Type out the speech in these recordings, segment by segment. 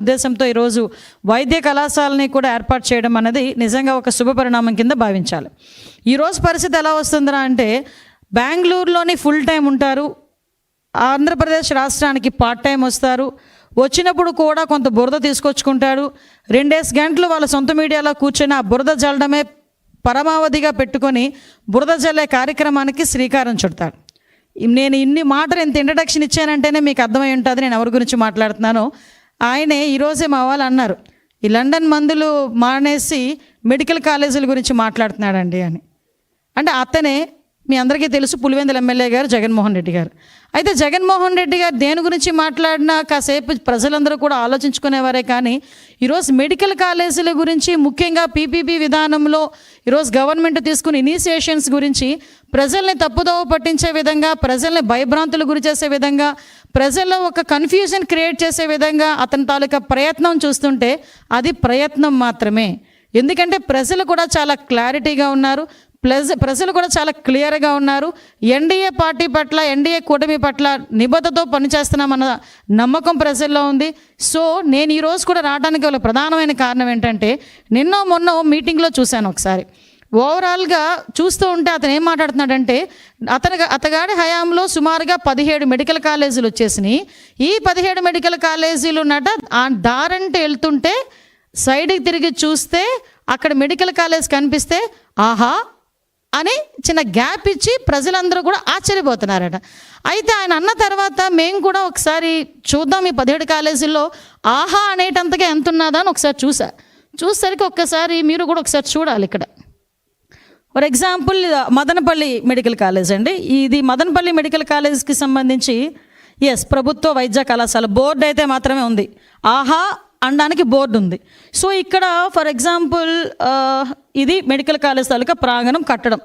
ఉద్దేశంతో ఈరోజు వైద్య కళాశాలని కూడా ఏర్పాటు చేయడం అనేది నిజంగా ఒక శుభ పరిణామం కింద భావించాలి. ఈరోజు పరిస్థితి ఎలా వస్తుందిరా అంటే బెంగళూరులోని ఫుల్ టైం ఉంటారు. ఆంధ్రప్రదేశ్ రాష్ట్రానికి పార్ట్ టైం వస్తారు. వచ్చినప్పుడు కూడా కొంత బురద తీసుకొచ్చుకుంటాడు. రెండేసి గంటలు వాళ్ళ సొంత మీడియాలో కూర్చొని ఆ బురద జల్లడమే పరమావధిగా పెట్టుకొని బురద జల్లే కార్యక్రమానికి శ్రీకారం చుడతాడు. నేను ఇన్ని మాటలు ఇంత ఇంట్రడక్షన్ ఇచ్చానంటేనే మీకు అర్థమై ఉంటుంది. నేను ఎవరి గురించి మాట్లాడుతున్నానో ఆయనే ఈరోజే మా వాళ్ళు అన్నారు ఈ లండన్ మందులు మానేసి మెడికల్ కాలేజీల గురించి మాట్లాడుతున్నాడండి అని. అంటే అతనే మీ అందరికీ తెలుసు పులివెందుల ఎమ్మెల్యే గారు జగన్మోహన్ రెడ్డి గారు. అయితే జగన్మోహన్ రెడ్డి గారు దేని గురించి మాట్లాడినా కాసేపు ప్రజలందరూ కూడా ఆలోచించుకునేవారే కానీ ఈరోజు మెడికల్ కాలేజీల గురించి ముఖ్యంగా పీపీపీ విధానంలో ఈరోజు గవర్నమెంట్ తీసుకున్న ఇనిషియేషన్స్ గురించి ప్రజల్ని తప్పుదోవ పట్టించే విధంగా ప్రజల్ని భయభ్రాంతులు గురి చేసే విధంగా ప్రజల్లో ఒక కన్ఫ్యూజన్ క్రియేట్ చేసే విధంగా అతని తాలూకా ప్రయత్నం చూస్తుంటే అది ప్రయత్నం మాత్రమే. ఎందుకంటే ప్రజలు కూడా చాలా క్లారిటీగా ఉన్నారు. ప్లస్ ప్రజలు కూడా చాలా క్లియర్గా ఉన్నారు. ఎన్డీఏ పార్టీ పట్ల ఎన్డీఏ కూటమి పట్ల నిబద్ధతో పనిచేస్తున్నామన్న నమ్మకం ప్రజల్లో ఉంది. సో నేను ఈరోజు కూడా రావడానికి వాళ్ళ ప్రధానమైన కారణం ఏంటంటే నిన్నో మొన్న మీటింగ్లో చూశాను ఒకసారి. ఓవరాల్గా చూస్తూ ఉంటే అతను ఏం మాట్లాడుతున్నాడంటే అతని అతగాడి హయాంలో సుమారుగా పదిహేడు మెడికల్ కాలేజీలు వచ్చేసినాయి. ఈ పదిహేడు మెడికల్ కాలేజీలు ఉన్నట ఆ దారంటే వెళ్తుంటే సైడ్కి తిరిగి చూస్తే అక్కడ మెడికల్ కాలేజ్ కనిపిస్తే ఆహా! అని చిన్న గ్యాప్ ఇచ్చి ప్రజలందరూ కూడా ఆశ్చర్యపోతున్నారట. అయితే ఆయన అన్న తర్వాత మేము కూడా ఒకసారి చూద్దాం ఈ పదిహేడు కాలేజీల్లో ఆహా అనేటంతగా ఎంత ఉన్నదా అని ఒకసారి చూసా. చూసేసరికి ఒక్కసారి మీరు కూడా ఒకసారి చూడాలి ఇక్కడ. For example Madanapalle medical college అండి. ఇది మదనపల్లి మెడికల్ కాలేజ్కి సంబంధించి ఎస్ ప్రభుత్వ వైద్య కళాశాల బోర్డు అయితే మాత్రమే ఉంది. ఆహా అనడానికి బోర్డు ఉంది. సో ఇక్కడ ఫర్ ఎగ్జాంపుల్ ఇది మెడికల్ కాలేజ్ తాలూకా ప్రాంగణం కట్టడం.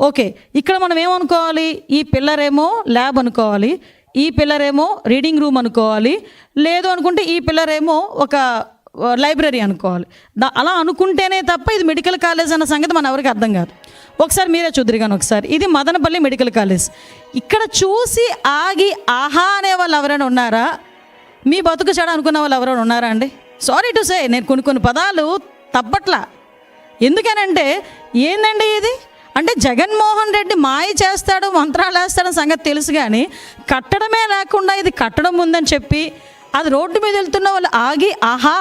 ఓకే ఇక్కడ మనం ఏమనుకోవాలి? ఈ పిల్లరేమో ల్యాబ్ అనుకోవాలి ఈ పిల్లరేమో రీడింగ్ రూమ్ అనుకోవాలి లేదు అనుకుంటే ఈ పిల్లరేమో ఒక లైబ్రరీ అనుకోవాలి. అలా అనుకుంటేనే తప్ప ఇది మెడికల్ కాలేజ్ అన్న సంగతి మన ఎవరికి అర్థం కాదు. ఒకసారి మీరే చూద్దరు కానీ ఒకసారి ఇది మదనపల్లి మెడికల్ కాలేజ్. ఇక్కడ చూసి ఆగి ఆహా అనే వాళ్ళు ఎవరైనా ఉన్నారా? మీ బతుకు చెడ అనుకున్న వాళ్ళు ఎవరో ఉన్నారా అండి? సారీ టు సే నేను కొన్ని కొన్ని పదాలు తప్పట్లా. ఎందుకనంటే ఏందండి ఇది? అంటే జగన్మోహన్ రెడ్డి మాయ చేస్తాడు మంత్రాలు వేస్తాడని సంగతి తెలుసు కానీ కట్టడమే లేకుండా ఇది కట్టడం ఉందని చెప్పి అది రోడ్డు మీద వెళ్తున్న వాళ్ళు ఆగి ఆహా!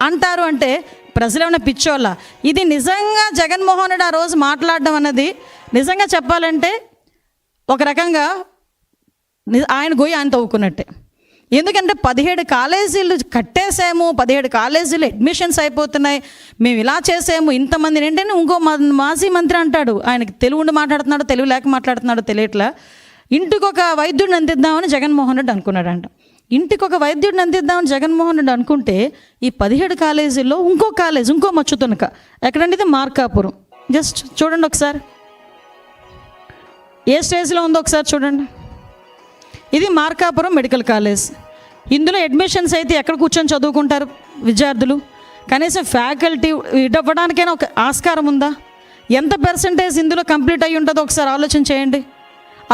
అంటారు అంటే ప్రజలేమైనా పిచ్చోళ్ళ? ఇది నిజంగా జగన్మోహన్ రెడ్డి ఆ రోజు మాట్లాడడం అన్నది నిజంగా చెప్పాలంటే ఒక రకంగా ఆయన గొయ్యి ఆయన తవ్వుకున్నట్టే. ఎందుకంటే పదిహేడు కాలేజీలు కట్టేసాము పదిహేడు కాలేజీలు అడ్మిషన్స్ అయిపోతున్నాయి. మేము ఇలా చేసాము ఇంతమంది ఏంటంటే ఇంకో మాజీ మంత్రి అంటాడు. ఆయనకి తెలుగు ఉండి తెలుగు లేక మాట్లాడుతున్నాడు తెలియట్లా. ఇంటికి ఒక వైద్యుడిని అందిద్దామని జగన్మోహన్ రెడ్డి అనుకున్నాడంట. ఇంటికి ఒక వైద్యుడిని అందిద్దామని జగన్మోహన్ రెడ్డి అనుకుంటే ఈ పదిహేడు కాలేజీల్లో ఇంకో కాలేజ్ ఇంకో మచ్చుతునక ఎక్కడంటే ఇది మార్కాపురం. జస్ట్ చూడండి ఒకసారి. ఏ స్టేజ్లో ఉందో ఒకసారి చూడండి. ఇది మార్కాపురం మెడికల్ కాలేజ్. ఇందులో అడ్మిషన్స్ అయితే ఎక్కడ కూర్చొని చదువుకుంటారు విద్యార్థులు? కనీసం ఫ్యాకల్టీ ఇవ్వడానికైనా ఒక ఆస్కారం ఉందా? ఎంత పర్సంటేజ్ ఇందులో కంప్లీట్ అయ్యి ఉంటుందో ఒకసారి ఆలోచన చేయండి.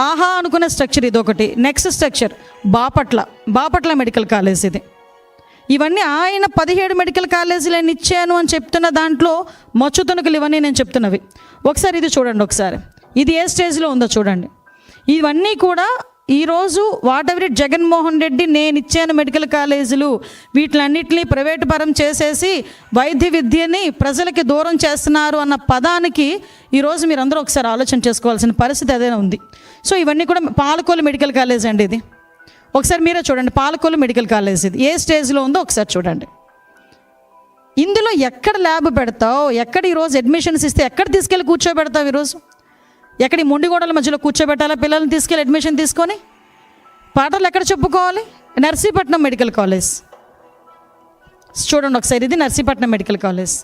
ఆహా అనుకునే స్ట్రక్చర్ ఇది ఒకటి next structure Bapatla Bapatla medical college ఇది. ఇవన్నీ ఆయన పదిహేడు మెడికల్ కాలేజీలు నేను ఇచ్చాను అని చెప్తున్న దాంట్లో మచ్చుతునుకులు ఇవన్నీ నేను చెప్తున్నవి. ఒకసారి ఇది చూడండి ఒకసారి. ఇది ఏ స్టేజ్లో ఉందో చూడండి. ఇవన్నీ కూడా ఈరోజు వాట్ ఎవరి జగన్మోహన్ రెడ్డి నేను ఇచ్చాను మెడికల్ కాలేజీలు. వీటిలన్నింటినీ ప్రైవేటు పరం చేసేసి వైద్య విద్యని ప్రజలకి దూరం చేస్తున్నారు అన్న పదానికి ఈరోజు మీరందరూ ఒకసారి ఆలోచన చేసుకోవాల్సిన పరిస్థితి అదే ఉంది. సో ఇవన్నీ కూడా పాలకోలు మెడికల్ కాలేజ్ అండి ఇది. ఒకసారి మీరే చూడండి పాలకోలు మెడికల్ కాలేజ్ ఇది. ఏ స్టేజ్లో ఉందో ఒకసారి చూడండి. ఇందులో ఎక్కడ ల్యాబ్ పెడతావు? ఎక్కడ ఈరోజు అడ్మిషన్స్ ఇస్తే ఎక్కడ తీసుకెళ్ళి కూర్చోబెడతావు ఈరోజు ఎక్కడ ఈ మొండిగోడల మధ్యలో కూర్చోబెట్టాలా? పిల్లల్ని తీసుకెళ్ళి అడ్మిషన్ తీసుకొని? పాటలు ఎక్కడ చెప్పుకోవాలి? Narsipatnam medical college. చూడండి ఒకసారి ఇది నర్సీపట్నం మెడికల్ కాలేజ్.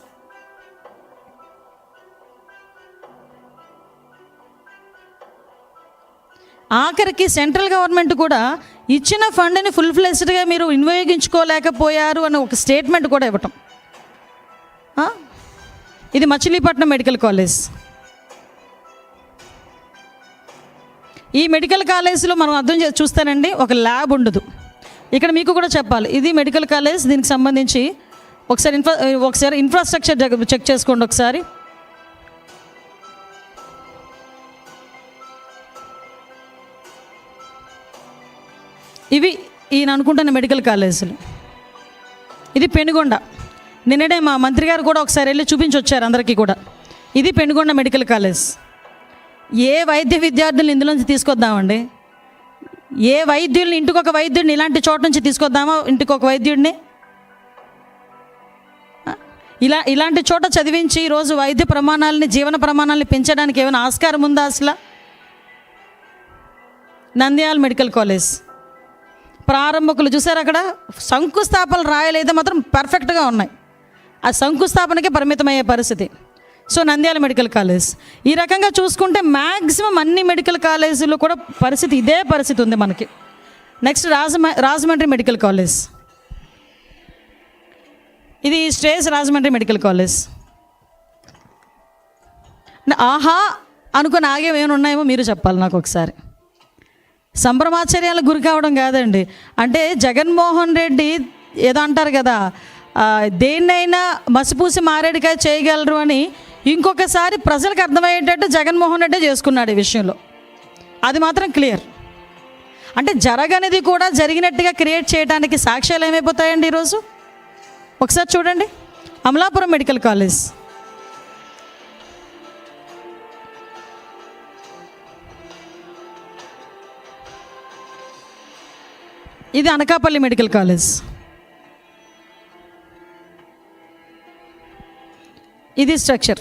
ఆఖరికి సెంట్రల్ గవర్నమెంట్ కూడా ఇచ్చిన ఫండ్ని ఫుల్ ఫ్లెస్డ్గా మీరు వినియోగించుకోలేకపోయారు అని ఒక స్టేట్మెంట్ కూడా ఇవ్వటం. ఇది మచిలీపట్నం మెడికల్ కాలేజ్. ఈ మెడికల్ కాలేజీలో మనం అర్థం చే చూస్తానండి ఒక ల్యాబ్ ఉండదు. ఇక్కడ మీకు కూడా చెప్పాలి ఇది మెడికల్ కాలేజ్ దీనికి సంబంధించి ఒకసారి ఇన్ఫ్రా ఒకసారి ఇన్ఫ్రాస్ట్రక్చర్ చెక్ చేసుకోండి ఒకసారి. ఇవి ఈయన అనుకుంటున్న మెడికల్ కాలేజీలు ఇది పెనుగొండ. నిన్ననే మా మంత్రి గారు కూడా ఒకసారి వెళ్ళి చూపించి వచ్చారు అందరికీ కూడా. ఇది పెనుగొండ మెడికల్ కాలేజ్ ఏ వైద్య విద్యార్థులను ఇందులోంచి తీసుకొద్దామండి? ఏ వైద్యుల్ని ఇంటికొక వైద్యుడిని ఇలాంటి చోట నుంచి తీసుకొద్దామా? ఇంటికొక వైద్యుడిని? ఇలా ఇలాంటి చోట చదివించి ఈరోజు వైద్య ప్రమాణాలని జీవన ప్రమాణాలని పెంచడానికి ఏమైనా ఆస్కారం ఉందా అసలు? Nandyal medical college. ప్రారంభకులు చూసారు అక్కడ? శంకుస్థాపనలు రాయలేదో మాత్రం పర్ఫెక్ట్గా ఉన్నాయి. ఆ శంకుస్థాపనకే పరిమితమయ్యే పరిస్థితి. So Nandyal medical college. ఈ రకంగా చూసుకుంటే మ్యాక్సిమం అన్ని మెడికల్ కాలేజీలో కూడా పరిస్థితి ఇదే పరిస్థితి ఉంది మనకి. నెక్స్ట్ రాజమ రాజమండ్రి మెడికల్ కాలేజ్. ఇది శ్రేయస్ రాజమండ్రి మెడికల్ కాలేజ్. ఆహా! అనుకుని ఆగేవి ఉన్నాయేమో మీరు చెప్పాలి నాకు ఒకసారి. సంభ్రమాశ్చర్యాలకు గురి కావడం కాదండి. అంటే జగన్మోహన్ రెడ్డి ఏదో అంటారు కదా దేన్నైనా మసిపూసి మారేడుకాయ చేయగలరు అని ఇంకొకసారి ప్రజలకు అర్థమయ్యేటట్టు జగన్మోహన్ రెడ్డి చేసుకున్నాడు ఈ విషయంలో. అది మాత్రం క్లియర్. అంటే జరగనిది కూడా జరిగినట్టుగా క్రియేట్ చేయడానికి సాక్ష్యాలు ఏమైపోతాయండి ఈరోజు? ఒకసారి చూడండి. Amalapuram medical college. ఇది అనకాపల్లి మెడికల్ కాలేజ్. ఇది స్ట్రక్చర్.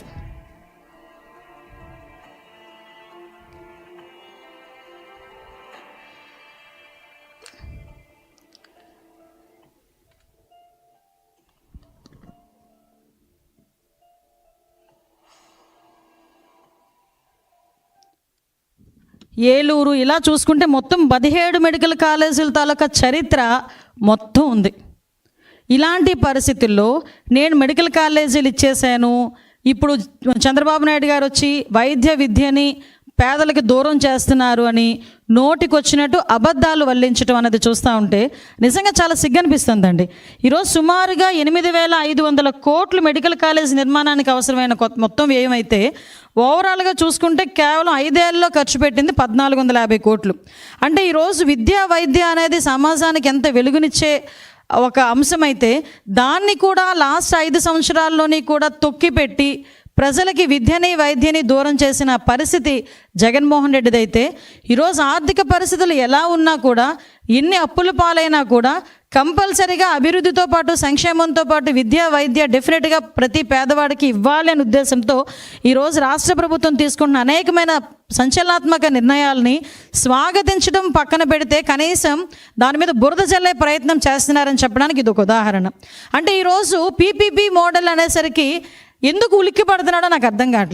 ఏలూరు ఇలా చూసుకుంటే మొత్తం పదిహేడు మెడికల్ కాలేజీల తాలూకా చరిత్ర మొత్తం ఉంది. ఇలాంటి పరిస్థితుల్లో నేను మెడికల్ కాలేజీలు ఇచ్చేసాను ఇప్పుడు చంద్రబాబు నాయుడు గారు వచ్చి వైద్య విద్యని పేదలకు దూరం చేస్తున్నారు అని నోటికొచ్చినట్టు అబద్ధాలు వల్లించడం అనేది చూస్తూ ఉంటే నిజంగా చాలా సిగ్గనిపిస్తుందండి. ఈరోజు సుమారుగా ఎనిమిది వేల ఐదు వందల కోట్లు మెడికల్ కాలేజ్ నిర్మాణానికి అవసరమైన కొత్త- మొత్తం వ్యయమైతే ఓవరాల్గా చూసుకుంటే కేవలం ఐదేళ్ళలో ఖర్చు పెట్టింది పద్నాలుగు వందల యాభై కోట్లు. అంటే ఈరోజు విద్యా వైద్య అనేది సమాజానికి ఎంత వెలుగునిచ్చే ఒక అంశమైతే దాన్ని కూడా లాస్ట్ ఐదు సంవత్సరాల్లోని కూడా తొక్కిపెట్టి ప్రజలకి విద్యని వైద్యని దూరం చేసిన పరిస్థితి జగన్మోహన్ రెడ్డిదైతే ఈరోజు ఆర్థిక పరిస్థితులు ఎలా ఉన్నా కూడా ఎన్ని అప్పుల పాలైనా కూడా కంపల్సరీగా అభివృద్ధితో పాటు సంక్షేమంతో పాటు విద్య వైద్య డెఫినెట్గా ప్రతి పేదవాడికి ఇవ్వాలి అనే ఉద్దేశంతో ఈరోజు రాష్ట్ర ప్రభుత్వం తీసుకున్న అనేకమైన సంచలనాత్మక నిర్ణయాల్ని స్వాగతించడం పక్కన పెడితే కనీసం దాని మీద బురద జల్లే ప్రయత్నం చేస్తున్నారని చెప్పడానికి ఇది ఒక ఉదాహరణ. అంటే ఈరోజు పీపీపీ మోడల్ అనేసరికి ఎందుకు ఉలిక్కి పడుతున్నాడో నాకు అర్థం కావట్లేదు